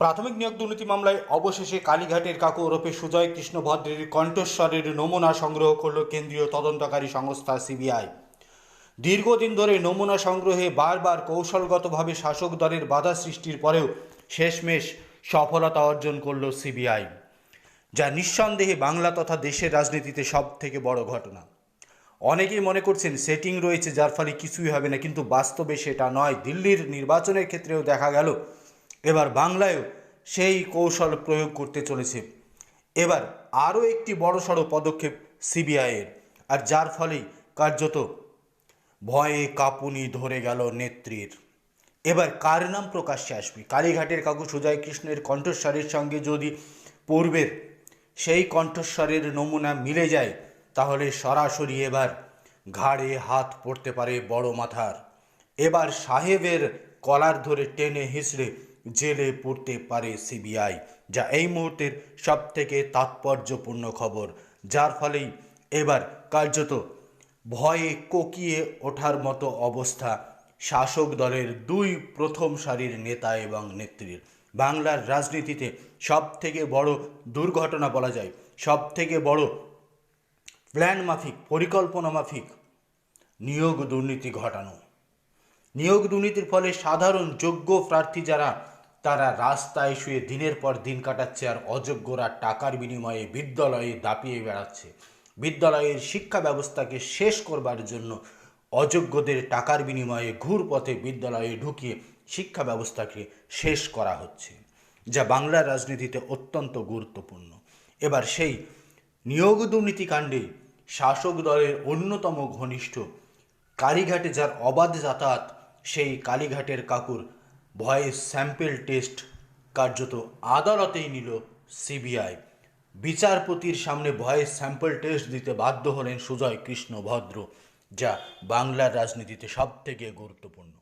প্রাথমিক নিয়োগ দুর্নীতি মামলায় অবশেষে কালীঘাটের কাকু ওরফে সুজয় কৃষ্ণ ভদ্রের কণ্ঠস্বরের নমুনা সংগ্রহ করল কেন্দ্রীয় তদন্তকারী সংস্থা সিবিআই। দীর্ঘদিন ধরে নমুনা সংগ্রহে বারবার কৌশলগতভাবে শাসক দলের বাধা সৃষ্টির পরেও শেষমেশ সফলতা অর্জন করল সিবিআই, যা নিঃসন্দেহে বাংলা তথা দেশের রাজনীতিতে সব থেকে বড় ঘটনা। অনেকেই মনে করছেন সেটিং রয়েছে, যার ফলে কিছুই হবে না, কিন্তু বাস্তবে সেটা নয়। দিল্লির নির্বাচনের ক্ষেত্রেও দেখা গেল এবার বাংলায়ও সেই কৌশল প্রয়োগ করতে চলেছে। এবার আরও একটি বড়সড় পদক্ষেপ সিবিআইয়ের, আর যার ফলেই কার্যত ভয়ে কাঁপুনি ধরে গেল নেত্রীর। এবার কার নাম প্রকাশ্যে আসবে? কালীঘাটের কাকু সুজয় কৃষ্ণের কণ্ঠস্বরের সঙ্গে যদি পূর্বের সেই কণ্ঠস্বরের নমুনা মিলে যায়, তাহলে সরাসরি এবার ঘাড়ে হাত পড়তে পারে বড় মাথার। এবার সাহেবের কলার ধরে টেনে হিঁচড়ে জেলে পড়তে পারে সিবিআই, যা এই মুহূর্তের সব থেকে তাৎপর্যপূর্ণ খবর, যার ফলেই এবার কার্যত ভয়ে কোকিয়ে ওঠার মতো অবস্থা শাসক দলের দুই প্রথম সারির নেতা এবং নেত্রীর। বাংলার রাজনীতিতে সব থেকে বড় দুর্ঘটনা বলা যায় সব থেকে বড় প্ল্যান মাফিক, পরিকল্পনা মাফিক নিয়োগ দুর্নীতি ঘটানো। নিয়োগ দুর্নীতির ফলে সাধারণ যোগ্য প্রার্থী যারা তারা রাস্তায় শুয়ে দিনের পর দিন কাটাচ্ছে আর অযোগ্যরা টাকার বিনিময়ে বিদ্যালয়ে দাপিয়ে বেড়াচ্ছে। বিদ্যালয়ের শিক্ষা ব্যবস্থাকে শেষ করবার জন্য অযোগ্যদের টাকার বিনিময়ে ঘুর পথে বিদ্যালয়ে ঢুকিয়ে শিক্ষা ব্যবস্থাকে শেষ করা হচ্ছে, যা বাংলার রাজনীতিতে অত্যন্ত গুরুত্বপূর্ণ। এবার সেই নিয়োগ দুর্নীতি কাণ্ডে শাসক দলের অন্যতম ঘনিষ্ঠ কালীঘাটে যার অবাধ যাতায়াত সেই কালীঘাটের কাকুর ভয়েস স্যাম্পেল টেস্ট কার্যত আদালতেই নিল সিবিআই। বিচারপতির সামনে ভয়েস স্যাম্পল টেস্ট দিতে বাধ্য হলেন সুজয় কৃষ্ণ ভদ্র যা বাংলার রাজনীতিতে সবথেকে গুরুত্বপূর্ণ।